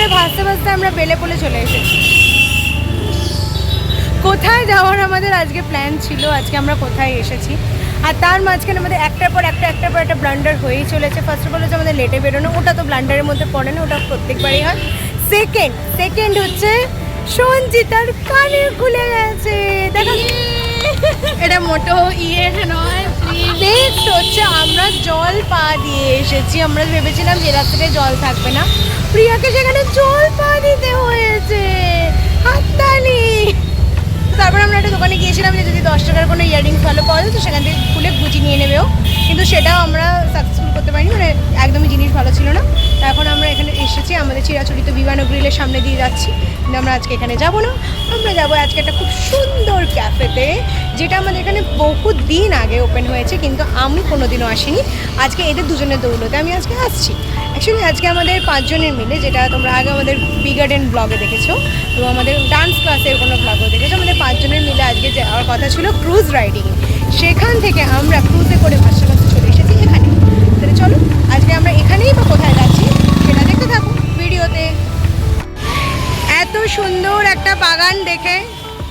করে ভাসতে ভাসতে আমরা বেলে পলে চলে এসেছি। কোথায় যাওয়ার আমাদের আজকে প্ল্যান ছিল? আজকে আমরা কোথায় এসেছি? আর তার মাঝখানে আমাদের একটার পর একটা, একটার পর একটা ব্লান্ডার হয়েই চলেছে। ফার্স্ট অফ অল হচ্ছে আমাদের লেটে বেরোনো, ওটা তো ব্লান্ডারের মধ্যে পড়ে না, ওটা প্রত্যেকবারই হয়। সেকেন্ড সেকেন্ড হচ্ছে সঞ্জিতার কানে খুলে গেছে। দেখো এটা মোটো ইয়ে নয় নেক্সট হচ্ছে আমরা জল পা দিয়ে এসেছি। আমরা ভেবেছিলাম যে রাস্তাটায় জল থাকবে না। প্রিয়াকে সেখানে জল পা দিতে হয়েছে। হাততালি। তারপর আমরা একটা দোকানে গিয়েছিলাম যে যদি দশ টাকার কোনো ইয়াররিংস ভালো পাওয়া যায়, তো সেখান থেকে খুলে গুজি নিয়ে নেবেও কিন্তু সেটাও আমরা সাকসেসফুল করতে পারিনি মানে একদমই জিনিস ভালো ছিল না। এখন আমরা এখানে এসেছি, আমাদের চিরাচরিত বিমানো গ্রিলের সামনে দিয়ে যাচ্ছি। কিন্তু আমরা আজকে এখানে যাব না। আমরা যাব আজকে একটা খুব সুন্দর ক্যাফেতে যেটা আমাদের এখানে বহু দিন আগে ওপেন হয়েছে, কিন্তু আমি কোনোদিনও আসিনি। আজকে এদের দুজনের দৌলতে আমি আজকে আসছি। অ্যাকচুয়ালি আজকে আমাদের পাঁচজনের মিলে, যেটা তোমরা আগে আমাদের বি গার্ডেন ব্লগে দেখেছ, তো আমাদের ডান্স ক্লাসের কোনো ব্লগও দেখেছ, আমাদের পাঁচজনের মিলে আজকে যাওয়ার কথা ছিল ক্রুজ রাইডিং সেখান থেকে আমরা ক্রুজে করে ভাসতে চলে এসেছি এখানে। তাহলে চলো, আজকে আমরা এখানেই বা কোথায় যাচ্ছি, সেটা দেখতে থাকো ভিডিওতে। এত সুন্দর একটা বাগান দেখে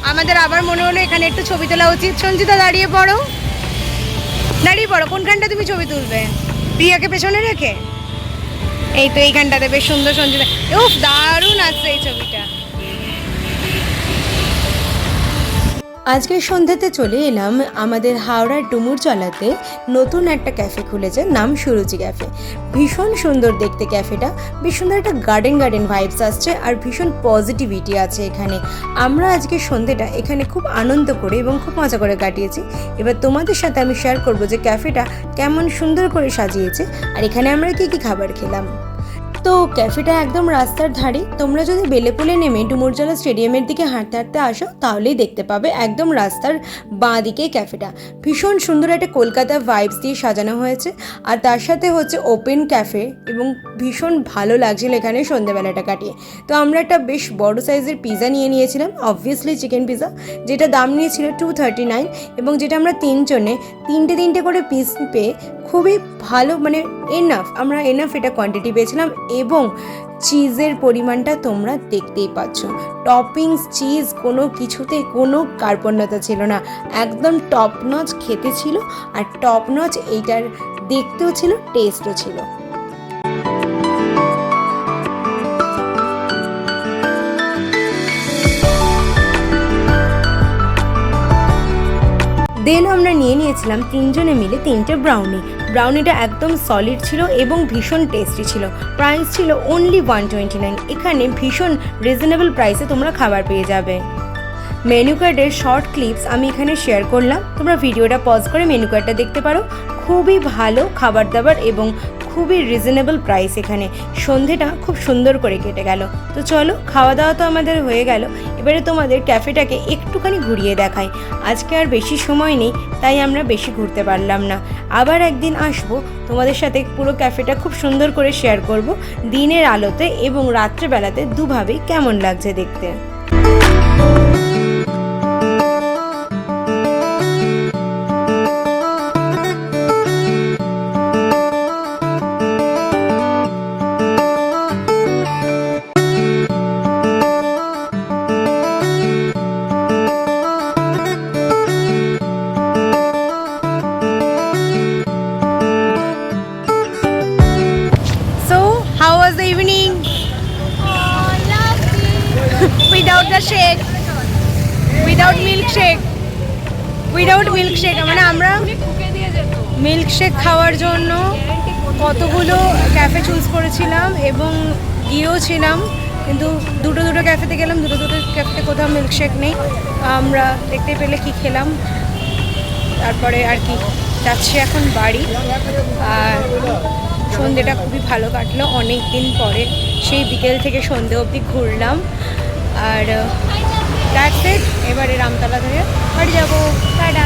আমাদের আবার মনে হলো এখানে একটু ছবি তোলা উচিত। সঞ্জিতা, দাঁড়িয়ে পড়ো। দাঁড়িয়ে পড়ো কোনখানটা তুমি ছবি তুলবে? প্রিয়াকে পেছনে রেখে? এই তো এইখানটাতে বেশ সুন্দর সঞ্জিতা। ও দারুণ আছে এই ছবিটা। আজকের সন্ধ্যাতে চলে এলাম আমাদের হাওড়ার ডুমুর চলাতে নতুন একটা ক্যাফে খুলেছে, নাম সুরুচি ক্যাফে। ভীষণ সুন্দর দেখতে ক্যাফেটা, বেশ সুন্দর একটা গার্ডেন গার্ডেন ভাইবস আসছে আর ভীষণ পজিটিভিটি আছে এখানে। আমরা আজকে সন্ধ্যেটা এখানে খুব আনন্দ করে এবং খুব মজা করে কাটিয়েছি। এবার তোমাদের সাথে আমি শেয়ার করব যে ক্যাফেটা কেমন সুন্দর করে সাজিয়েছে আর এখানে আমরা কী কী খাবার খেলাম। তো ক্যাফেটা একদম রাস্তার ধারে। তোমরা যদি বেলেপুলে নেমে ডুমুরজলা স্টেডিয়ামের দিকে হাঁটতে হাঁটতে আসো, তাহলেই দেখতে পাবে একদম রাস্তার বাঁ দিকে ক্যাফেটা। ভীষণ সুন্দর একটা কলকাতা ভাইবস দিয়ে সাজানো হয়েছে। আর তার সাথে হচ্ছে ওপেন ক্যাফে এবং ভীষণ ভালো লাগছিল এখানে সন্ধ্যেবেলাটা কাটিয়ে। তো আমরা একটা বেশ বড় সাইজের পিৎজা নিয়ে নিয়েছিলাম অবভিয়াসলি চিকেন পিৎজা যেটা দাম নিয়েছিল টু থার্টি নাইন এবং যেটা আমরা তিনজনে তিনটে তিনটে করে পিস পেয়ে খুবই ভালো মানে এনাফ আমরা এনাফ এটা কোয়ান্টিটি পেয়েছিলাম এবং চিজের পরিমাণটা তোমরা দেখতেই পাচ্ছ। টপিংস চিজ কোনো কিছুতে কোনো কার্পণ্যতা ছিল না। একদম টপ নচ খেতে ছিল আর টপ নচ এইটার দেখতেও ছিল টেস্টও ছিল। দেন আমরা নিয়ে নিয়েছিলাম তিনজনে মিলে তিনটে ব্রাউনি ব্রাউনিটা একদম সলিড ছিল এবং ভীষণ টেস্টি ছিল। প্রাইস ছিল অনলি ওয়ান টোয়েন্টি নাইন এখানে ভীষণ রিজনেবল প্রাইসে তোমরা খাবার পেয়ে যাবে। মেনু কার্ডের শর্ট ক্লিপস আমি এখানে শেয়ার করলাম। তোমরা ভিডিওটা পজ করে মেনু কার্ডটা দেখতে পারো। খুবই ভালো খাবার দাবার এবং খুবই রিজনেবল প্রাইস এখানে। সন্ধেটা খুব সুন্দর করে কেটে গেল। তো চলো খাওয়া দাওয়া তো আমাদের হয়ে গেল। এবারে তোমাদের ক্যাফেটাকে একটুখানি ঘুরিয়ে দেখাই। আজকে আর বেশি সময় নেই, তাই আমরা বেশি ঘুরতে পারলাম না। আবার একদিন আসব, তোমাদের সাথে পুরো ক্যাফেটা খুব সুন্দর করে শেয়ার করব। দিনের আলোতে এবং রাত্রেবেলাতে দুভাবেই কেমন লাগছে দেখতে। Without the shake? Without milkshake? Without milkshake মানে আমরা মিল্কশেক খাওয়ার জন্য কতগুলো ক্যাফে চুজ করেছিলাম এবং গিয়েও ছিলাম, কিন্তু দুটো দুটো ক্যাফেতে গেলাম, দুটো দুটো ক্যাফেতে কোথাও মিল্কশেক নেই আমরা দেখতে পেলে কি খেলাম, তারপরে আর কি, যাচ্ছি এখন বাড়ি আর সন্ধেটা খুবই ভালো কাটলো অনেক দিন পরে সেই বিকেল থেকে সন্ধে অবধি ঘুরলাম আর দ্যাটস এবারে রামতলা থেকে বাড়ি যাব। টাটা।